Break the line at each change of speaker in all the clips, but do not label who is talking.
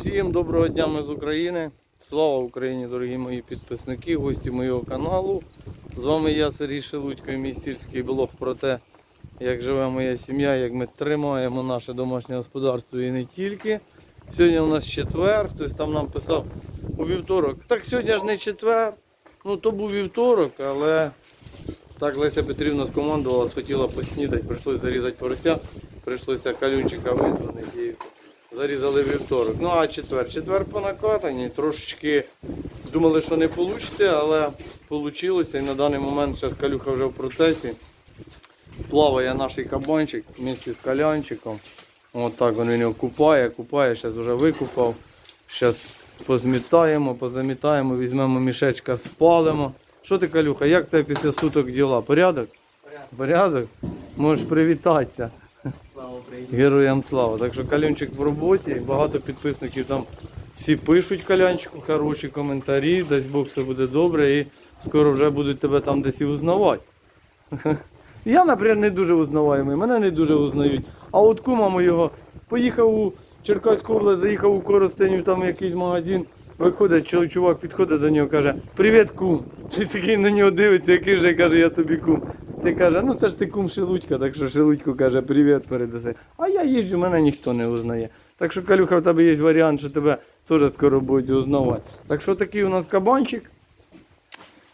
Всім доброго дня ми з України. Слава Україні, дорогі мої підписники, гості моєго каналу. З вами я, Сергій Шелудько, і мій сільський блог про те, як живе моя сім'я, як ми тримаємо наше домашнє господарство і не тільки. Сьогодні у нас четвер, хтось там нам писав у вівторок. Так сьогодні ж не четвер. Ну то був вівторок, але так Леся Петрівна скомандувала, хотіла поснідати, прийшлося зарізати порося, прийшлося калюнчика і зарізали вівторок. Ну а четвер. Четвер по накатанні. Трошечки думали, що не вийде, але вийшло. І на даний момент зараз калюха вже в процесі. Плаває наш кабанчик вместе з калянчиком. От так він його купає, купає, зараз вже викупав. Зараз позмітаємо, позамітаємо, візьмемо мішечка, спалимо. Що ти, Калюха, як тебе після суток діла? Порядок?
Порядок.
Порядок? Можеш привітатися. Героям слава. Так що Калянчик в роботі, багато підписників там всі пишуть Калянчику хороші коментарі, дасть Бог все буде добре і скоро вже будуть тебе там десь і узнавати. Я, наприклад, не дуже узнаваємий, мене не дуже узнають. А от кума моєго поїхав у Черкаську область, заїхав у Коростеню, там якийсь магазин. Виходить, чувак підходить до нього, каже, привіт, кум. Ти такий на нього дивиться, який же каже, я тобі кум. Ти каже, ну це ж ти кум Шелудька, так що Шелудько каже, привіт передаси. А я їжджу, мене ніхто не узнає. Так що, Калюха, в тебе є варіант, що тебе теж скоро будуть узнавати. Так що такий у нас кабанчик.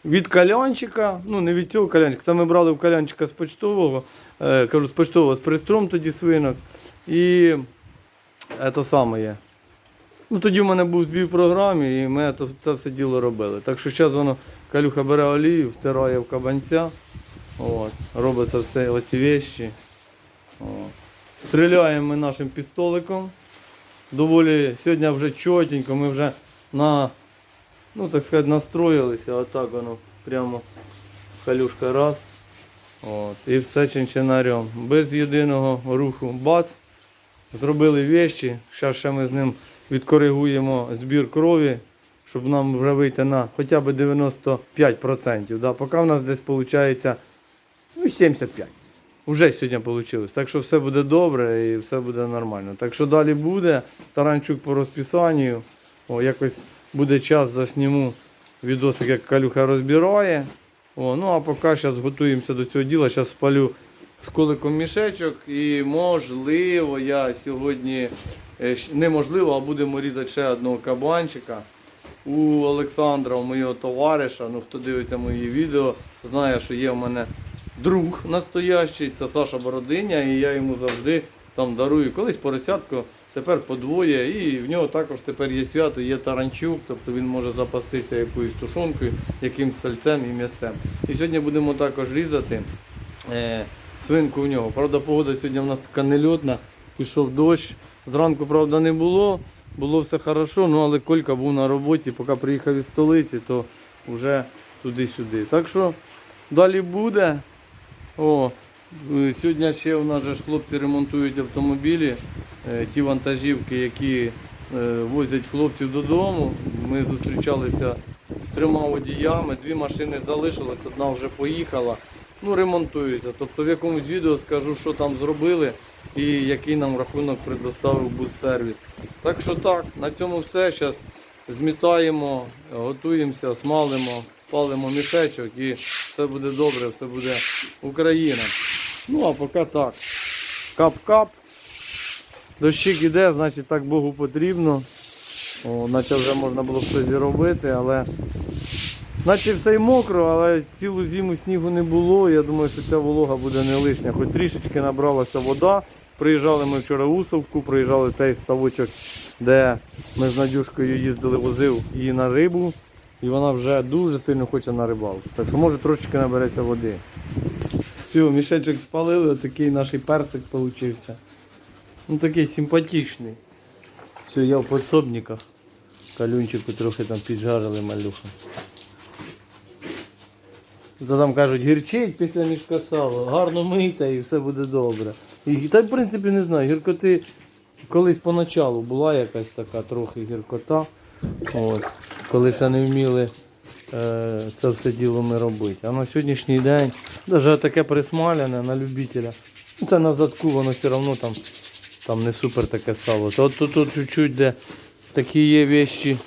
Від калянчика, ну не від цього калянчика, це ми брали в калянчика з почтового, е, кажу, з почтового, з пристром тоді свинок. І це саме є. Ну тоді в мене був збій в програмі, і ми це все діло робили. Так що зараз воно калюха бере олію, втирає в кабанця. От, робиться все оці вещі. От. Стріляємо ми нашим пістоликом. Доволі сьогодні вже чотенько, ми вже на, ну так сказати, настроїлися. Отак воно прямо калюшка раз. От, і все чинчинарем. Без єдиного руху бац. Зробили вещі. Зараз ще ми з ним відкоригуємо збір крові, щоб нам вже вийти на хоча б 95%. Да? Поки в нас десь виходить ну, 75. Уже сьогодні вийшло. Так що все буде добре і все буде нормально. Так що далі буде. Таранчук по розписанню. О, якось буде час, засніму відосик, як Калюха розбирає. О, ну а поки зараз готуємося до цього діла. Зараз спалю з коликом мішечок і можливо я сьогодні, е, неможливо, а будемо різати ще одного кабанчика. У Олександра, у моєго товариша, ну хто дивиться мої відео, знає, що є в мене друг настоящий, це Саша Бородиня, і я йому завжди там дарую колись поросятку, тепер подвоє. І в нього також тепер є свято, є таранчук, тобто він може запастися якоюсь тушонкою, якимсь сальцем і м'ясцем. І сьогодні будемо також різати е, свинку в нього. Правда, погода сьогодні в нас така нельотна, пішов дощ. Зранку, правда, не було, було все хорошо, ну але Колька був на роботі, поки приїхав із столиці, то вже туди-сюди. Так що далі буде. О, е, сьогодні ще у нас же хлопці ремонтують автомобілі, е, ті вантажівки, які е, возять хлопців додому. Ми зустрічалися з трьома водіями, дві машини залишилось, одна вже поїхала. Ну, ремонтуються. Тобто в якомусь відео скажу, що там зробили і який нам рахунок предоставив бус-сервіс. Так що так, на цьому все. Зараз змітаємо, готуємося, смалимо, палимо мішечок і все буде добре, все буде Україна. Ну а поки так. Кап-кап. Дощик іде, значить так Богу потрібно. О, наче вже можна було щось робити, але наче все й мокро, але цілу зиму снігу не було. Я думаю, що ця волога буде не лишня. Хоч трішечки набралася вода. Приїжджали ми вчора в Усовку, приїжджали той ставочок, де ми з Надюшкою їздили, возив її на рибу. І вона вже дуже сильно хоче на рибалку. Так що може трошечки набереться води. Все, мішечок спалили, отакий наш персик получився. Ну такий симпатичний. Все, я в подсобниках. Калюнчику трохи там піджарили малюха. То там кажуть, гірчить після мішка сала, гарно мийте і все буде добре. І, та в принципі не знаю, гіркоти колись поначалу була якась така трохи гіркота. От, коли ще не вміли е, це все діло ми робити. А на сьогоднішній день навіть таке присмалене на любителя. Ну, Це на задку, воно все одно там, там не супер таке сало. То тут, чуть-чуть де такі є вещі,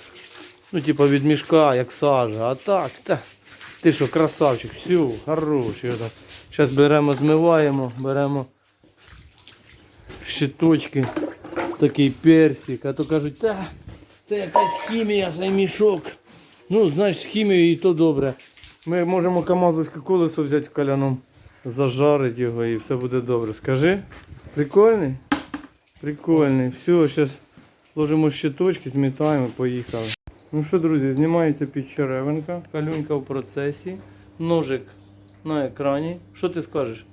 ну, типа від мішка, як сажа. А так, та, ти що, красавчик, все, хороший. Зараз беремо, змиваємо, беремо щиточки, такий персик, а то кажуть, та, це якась хімія, цей мішок. Ну, знаєш, з хімією і то добре. Ми можемо камазовське колесо взяти з каляном, зажарити його і все буде добре. Скажи, прикольний? Прикольний. Все, зараз ложимо щиточки, змітаємо, поїхали. Ну що, друзі, знімається підчеревинка, калюнька в процесі, ножик на екрані. Що ти скажеш?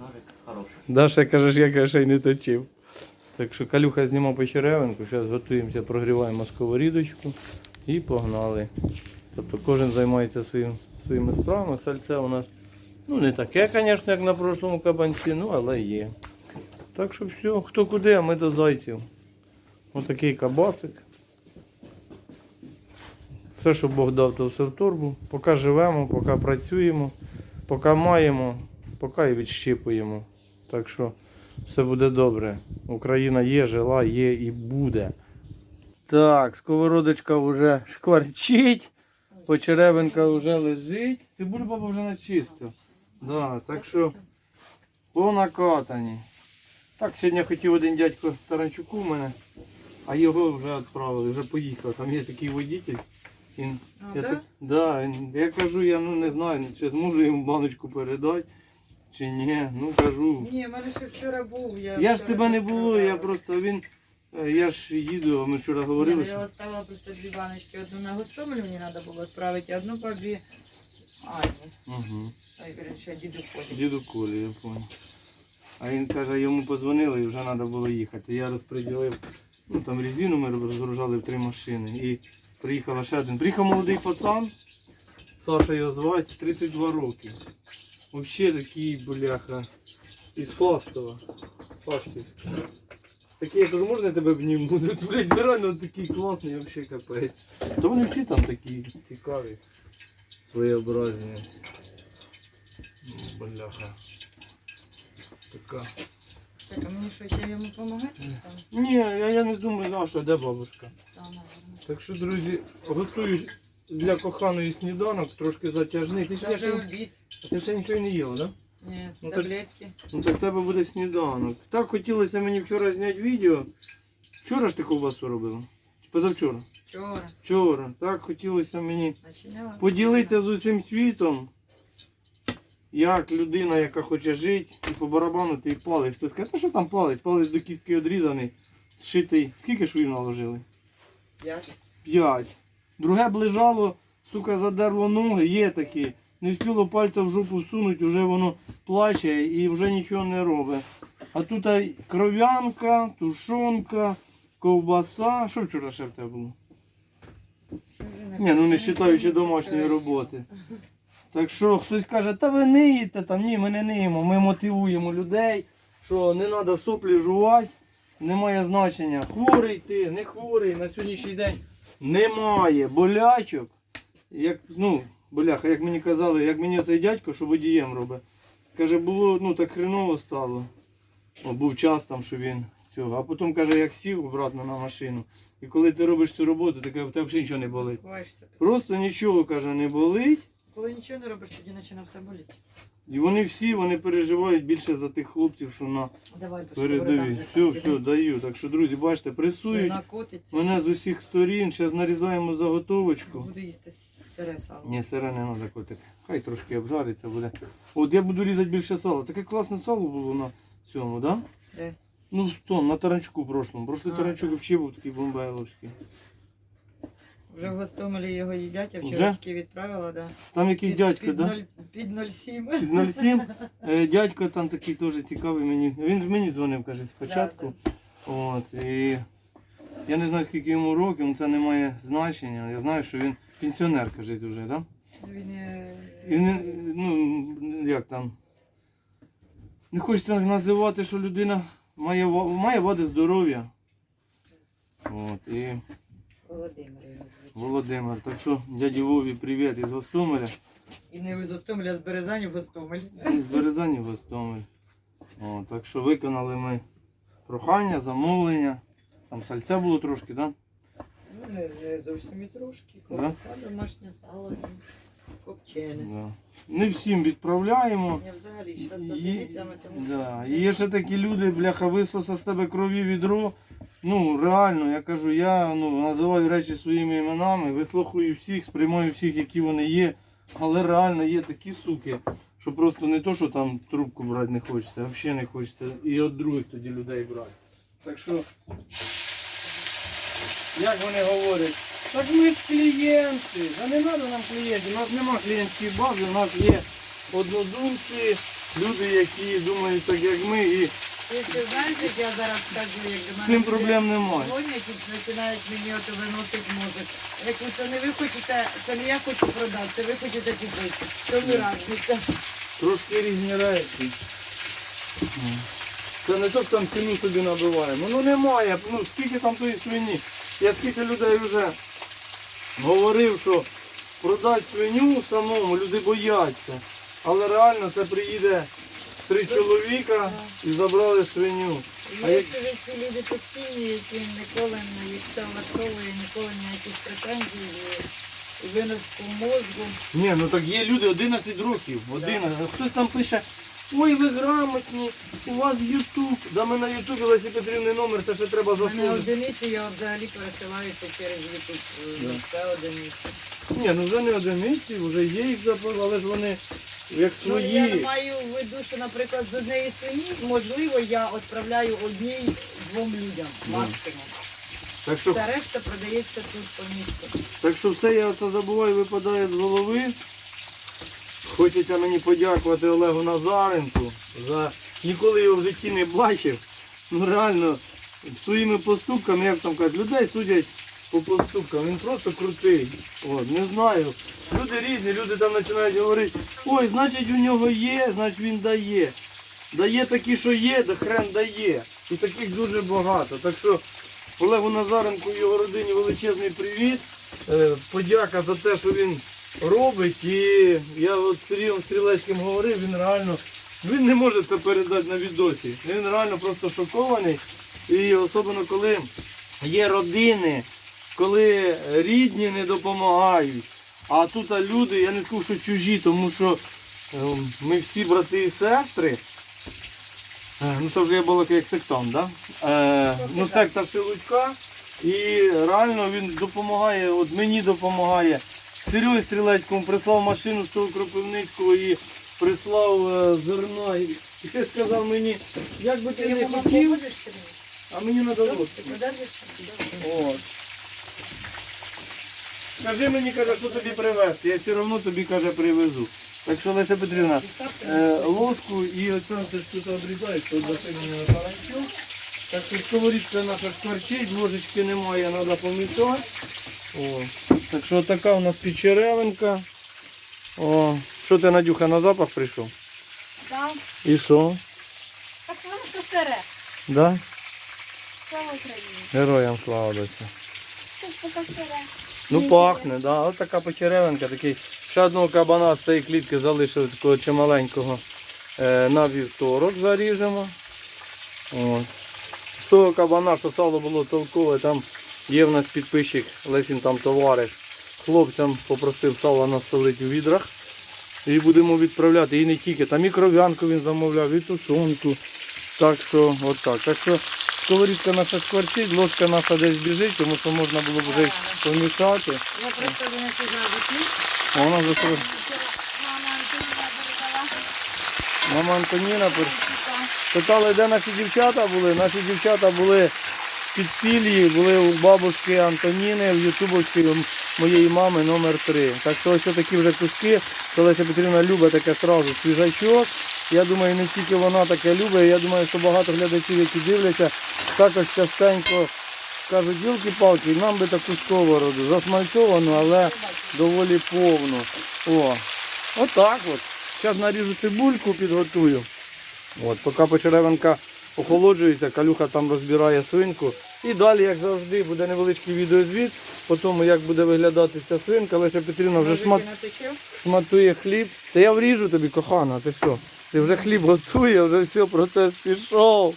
Ножик хороший.
Даша кажеш, я каже, ще й не точив. Так що Калюха знімав печеревинку, зараз готуємося, прогріваємо сковорідочку і погнали. Тобто кожен займається своїм, своїми справами. Сальце у нас ну не таке, звісно, як на прошлому кабанці, ну але є. Так що все, хто куди, а ми до зайців. Отакий кабасик. Все, що Бог дав, то все в торбу. Поки живемо, поки працюємо, поки маємо, поки і відщипуємо. Так що все буде добре. Україна є, жила, є і буде. Так, сковородочка вже шкварчить, почеревинка вже лежить. Цибулю баба вже начистив. Да, так що по накатані. Так, сьогодні хотів один дядько Таранчуку в мене, а його вже відправили, вже поїхав. Там є такий водитель. Він,
А,
я,
да?
так, да, він- я кажу, я ну, не знаю, чи зможу йому баночку передати, чи ні. Ну кажу.
Ні, в мене ще вчора був. Я,
Я ж
вчора
тебе не було, я просто він. е, Я ж їду, ми вчора говорили,
ну,
що.
Я оставила просто дві баночки. Одну на Гостомель мені треба було відправити, а одну бабі Ані.
Угу.
Ой, коротше, діду спосіб.
Діду Колі, я понял. А він каже, йому подзвонили і вже треба було їхати. Я розподілив, ну там резину ми розгружали в три машини. І приїхала ще один. Приїхав молодий пацан, Саша його звати, 32 роки. Взагалі такий бляха. Із Фастова. Фастівський. Такий, я кажу, можна я тебе обніму? Блять, реально такий класний, взагалі капець. То вони всі там такі цікаві, своєобразні. Ну, Бляха. Така.
Так, а мені що, я йому допомагати?
Ні, я, я не думаю, а що, де бабушка.
там, наверно.
Так що, друзі, готую для коханої сніданок, трошки затяжний. Ти, ще-
вже обід.
Ти ще нічого не їла, так? Да?
Ні,
Ну, так-
таблетки.
Ну так в тебе буде сніданок. Так хотілося мені вчора зняти відео. Вчора ж ти ковбасу робила? Чи позавчора?
Вчора.
Вчора. Так хотілося мені
Начиняла.
поділитися з усім світом. Як людина, яка хоче жити, і по барабану ти палець. Хтось каже, ну що там палець? Палець до кістки відрізаний, зшитий. Скільки швів наложили?
П'ять.
П'ять. Друге б лежало, сука, задерло ноги, є такі. Не встигло пальця в жопу всунуть, вже воно плаче і вже нічого не робить. А тут кров'янка, тушонка, ковбаса. Що вчора ще в тебе було? Ні, ну не вважаючи домашньої роботи. Так що хтось каже, та ви ниєте там, ні, ми не ниємо. Ми мотивуємо людей, що не треба соплі жувати, немає значення. Хворий ти, не хворий, на сьогоднішній день немає болячок. Як, ну, боляха, як мені казали, як мені цей дядько, що водієм робить. Каже, було ну так хреново стало. О, був час там, що він цього. А потім каже, як сів обратно на машину. І коли ти робиш цю роботу, таке в тебе взагалі нічого не болить. Просто нічого, каже, не болить.
Коли нічого не робиш, тоді починає все боліти.
І вони всі вони переживають більше за тих хлопців, що на
Давай,
передовій. Все, все, даю. Так що, друзі, бачите, пресують мене з усіх сторін. Зараз нарізаємо заготовочку.
Буду їсти сире сало.
Ні, сире не треба котик. Хай трошки обжариться буде. От я буду різати більше сала. Таке класне сало було на цьому, так? Да?
Де?
Ну, в на таранчуку прошлому. Прошлий таранчук взагалі був такий бомбайловський.
Вже в Гостомелі його їдять, я
Вже?
вчорачки відправила, да.
Там якийсь дядько,
під?
Да?
під 0,7.
Під 07. Е, Дядько там такий теж цікавий мені. Він ж мені дзвонив, каже, спочатку. От, і я не знаю, скільки йому років, ну, це не має значення. Я знаю, що він пенсіонер, каже, вже, так? Да?
Він, е,
не, ну, як там. Не хочеться називати, що людина має, має вади здоров'я. От, і
Володимир його звуть.
Володимир. Так що дяді Вові привіт із Гостомеля.
І не з Гостомеля, а з Березані в Гостомель.
З Березані Гостомель. О, так що виконали ми прохання, замовлення. Там сальця було трошки, так? Да?
не, не зовсім і трошки.
Да?
Ковбаса, домашнє сало, копчене.
Да. Не всім відправляємо.
Я взагалі зараз з
Є,
одиницями, тому що
да. і є ще такі люди, бляха, висоса з тебе крові відро. Ну, реально, я кажу, я ну, називаю речі своїми іменами, вислухаю всіх, сприймаю всіх, які вони є. Але реально є такі суки, що просто не то, що там трубку брати не хочеться, а взагалі не хочеться. І від других тоді людей брати. Так що, як вони говорять, так ми ж клієнти, да не треба нам клієнтів, у нас нема клієнтської бази, у нас є однодумці, люди, які думають так, як ми, і
Ти ще знаєш, як я зараз скажу, як до мене
цим проблем немає.
дзвонять і починають мені ото виносити мозок. Я кажу, це не ви хочете, це не я хочу продати, це ви хочете купити. Що ви радуєте?
Трошки різні речі. Це не то, що там ціну собі набиваємо. Ну немає. Ну скільки там тої свині. Я скільки людей вже говорив, що продати свиню самому люди бояться. Але реально це приїде три чоловіка і забрали свиню. А як-
ці люди постійні, які ніколи не їх це влаштовує, ніколи ніяких претензій і, виноску мозку.
Ні, ну так є люди 11 років. 11. Хтось там пише, ой, ви грамотні, у вас Ютуб. Да ми на Ютубі Лесі Петрівний номер, це ще треба
У мене
заслужити.
одиниці, я взагалі пересилаюся через YouTube.
Да.
Це одиниці.
Ні, ну вже не одиниці, вже є їх запас, але ж вони як
Ну, я
свої.
маю в виду, що, наприклад, з однієї свині, можливо, я відправляю одній двом людям максимум.
Так що,
Все решта продається тут по місту.
так що все я це забуваю, випадає з голови. Хочеться мені подякувати Олегу Назаренку за ніколи його в житті не бачив. Ну реально, своїми поступками, як там кажуть, людей судять по поступкам. Він просто крутий. От, не знаю. Люди різні, люди там починають говорити, ой, значить у нього є, значить він дає. Дає такі, що є, да хрен дає. І таких дуже багато. Так що Олегу Назаренку і його родині величезний привіт. Е, Подяка за те, що він робить. І я от Сергієм Стрілецьким говорив, він реально він не може це передати на відосі. Він реально просто шокований. І особливо коли є родини, коли рідні не допомагають. А тут люди, я не скажу, що чужі, тому що е, ми всі брати і сестри. Е, Ну це вже я балакаю як сектант, да? Е, ну сектор Шелудька. І реально він допомагає, от мені допомагає. Сережі Стрілецькому прислав машину з того Кропивницького і прислав е, зерна. І ще сказав мені, як би
Ти
ти не хотів, а мені? От. Скажи мені, каже, що тобі привезти, я все одно тобі каже привезу. Так що Леся Петрівна, е, ложку і оце ти ж тут обрізаєш, даси мені на. Так що сковорідка наша шкварчить, ложечки немає, треба помітати. О. Так що така у нас печеревинка. О. Що ти, Надюха, на запах прийшов?
Так,
І що?
так воно все сире.
Да?
Слава Україні.
Героям слава доця.
Щось таке сире.
Ну пахне, да. Ось така печеревинка, такий. Ще одного кабана з цієї клітки залишили такого чималенького е, на вівторок заріжемо. От. З того кабана, що сало було толкове, там є в нас підписчик, Лесін там товариш. Хлопцям попросив сало настолити у відрах. І будемо відправляти. І не тільки. Там і кров'янку він замовляв, і тушонку. Так що, от так. Так що сковорідка наша скворчить, ложка наша десь біжить, тому що можна було б вже й помішати.
Я просто винесу зразу.
А Вона вже
Вчора Мама Антоніна
питали, де наші дівчата були. Наші дівчата були в підпіллі, були у бабушки Антоніни, в ютубовській моєї мами номер 3 Так що ось такі вже куски. То Леся Петрівна любить таке сразу свіжачок. Я думаю, не тільки вона таке любить. Я думаю, що багато глядачів, які дивляться, також частенько кажуть, ділки-палки, нам би таку сковороду. Засмальцовану, але доволі повну. О, отак от. Зараз наріжу цибульку, підготую. От, поки почеревинка охолоджується, калюха там розбирає свинку. І далі, як завжди, буде невеличкий відеозвіт по тому, як буде виглядати ця свинка. Леся Петрівна вже шмат, шматує хліб. Та я вріжу тобі, кохана, ти що? Ти вже хліб готує, вже все, процес пішов.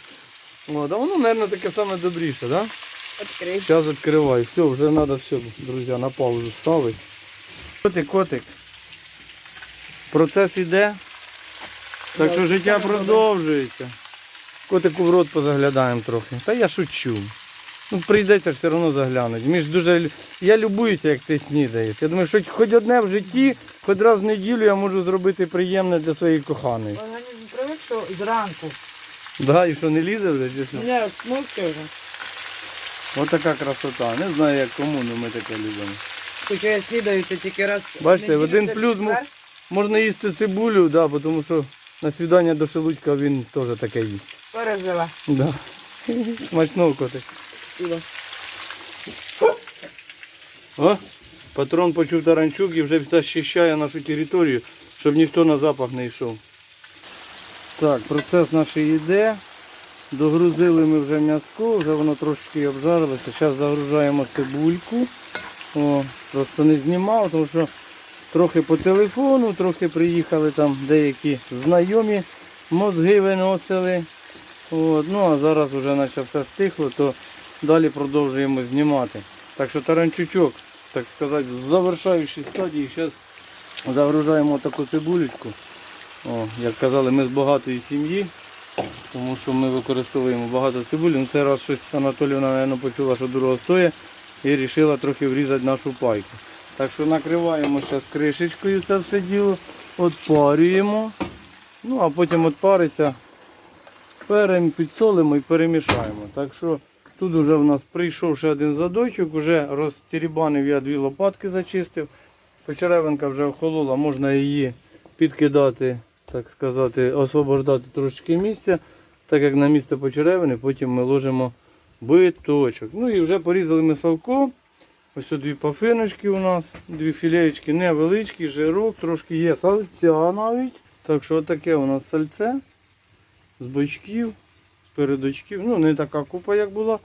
От, а воно, мабуть, таке саме добріше, так? Да?
Відкрий.
Зараз відкриваю. Все, вже треба все, друзі, на паузу ставити. Котик, котик. Процес іде. Так що життя продовжується. Котику в рот позаглядаємо трохи. Та я шучу. Ну, прийдеться все одно заглянути. Між дуже... Я любуюся, як ти снідаєш. Я думаю, що хоч одне в житті, хоч раз в неділю я можу зробити приємне для своєї коханої.
Організм привик, що зранку.
Да, і що не лізе вже? чи що?
Не, смовчи вже.
Ось така красота. Не знаю як кому, але ми таке любимо.
Хоча я снідаю це тільки раз.
Бачите, в один плюс. Можна їсти цибулю, да, тому що на свідання до шелудька він теж таке їсть.
Пережила.
Да. Смачного котик.
Спасибо.
О, патрон почув таранчук і вже захищає нашу територію, щоб ніхто на запах не йшов. Так, процес наш йде. Догрузили ми вже м'язко, вже воно трошечки обжарилося. Зараз загружаємо цибульку. О, просто не знімав, тому що трохи по телефону, трохи приїхали там деякі знайомі, мозги виносили. От, ну а зараз вже наче все стихло, то далі продовжуємо знімати. Так що таранчучок, так сказати, в завершаючій стадії. Зараз загружаємо таку цибулечку. О, як казали, ми з багатої сім'ї, тому що ми використовуємо багато цибулі. Ну, цей раз щось Анатоліївна, мабуть, почула, що дорого стоїть і вирішила трохи врізати нашу пайку. Так що накриваємо зараз кришечкою це все діло, отпарюємо. Ну а потім отпариться, перем, підсолимо і перемішаємо. Так що тут вже в нас прийшов ще один задочок, вже розтірібанив я дві лопатки зачистив. Почеревинка вже охолола, можна її підкидати, так сказати, освобождати трошечки місця, так як на місце почеревини, потім ми ложимо биточок. Ну і вже порізали ми салко. Ось дві пафиночки у нас, дві філеєчки невеличкі, жирок, трошки є сальця навіть. Так що отаке у нас сальце з бочків, з передочків. Ну, не така купа, як була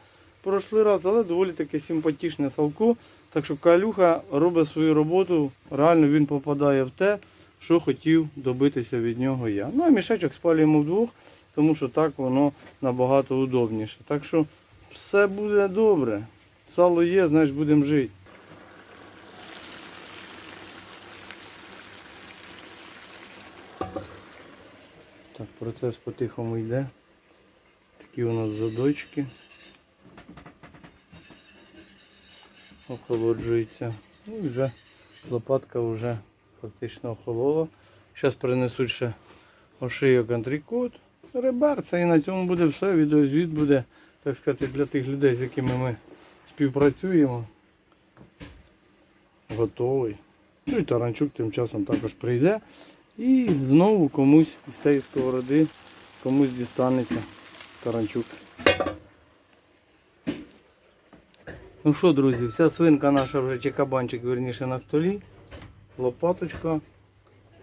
прошлий раз, але доволі таке симпатичне салко. Так що калюха робить свою роботу, реально він попадає в те, що хотів добитися від нього я. Ну а мішечок спалюємо вдвох, тому що так воно набагато удобніше. Так що все буде добре. Сало є, значить будемо жити. Так, процес по-тихому йде. Такі у нас задочки. Охолоджується. Ну і вже лопатка вже фактично охолола. Зараз принесуть ще ошийок антрикот, реберця і на цьому буде все. Відеозвіт буде, так сказати, для тих людей, з якими ми співпрацюємо. Готовий. Ну і таранчук тим часом також прийде. І знову комусь із цієї сковороди комусь дістанеться таранчук. Ну що, друзі, вся свинка наша вже чи кабанчик верніше на столі. Лопаточка,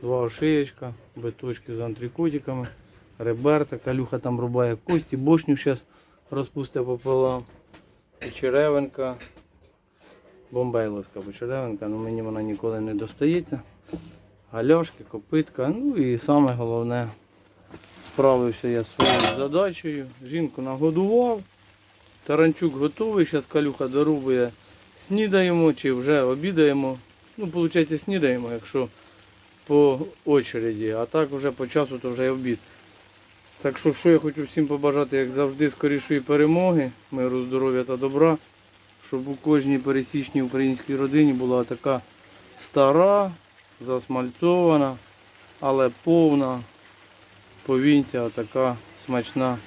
два ошиєчка, биточки з антрикотиками, реберта, калюха там рубає кості, бошню зараз розпусте пополам. Черевинка, бомбейловська почеревинка, але мені вона ніколи не достається. Галяшки, копитка, ну і саме головне, справився я з своєю задачею. Жінку нагодував. Таранчук готовий, зараз калюха дорубує. Снідаємо чи вже обідаємо. Ну, виходить, снідаємо, якщо по очереді, а так вже по часу то вже й обід. Так що, що я хочу всім побажати, як завжди, скорішої перемоги, миру, здоров'я та добра, щоб у кожній пересічній українській родині була така стара, засмальцована, але повна повінця, така смачна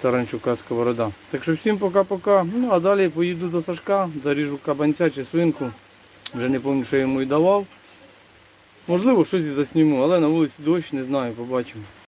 таранчука сковорода. Так що всім пока-пока. Ну а далі поїду до Сашка, заріжу кабанця чи свинку. Вже не пам'ятаю, що я йому і давав. Можливо, щось і засніму, але на вулиці дощ, не знаю, побачимо.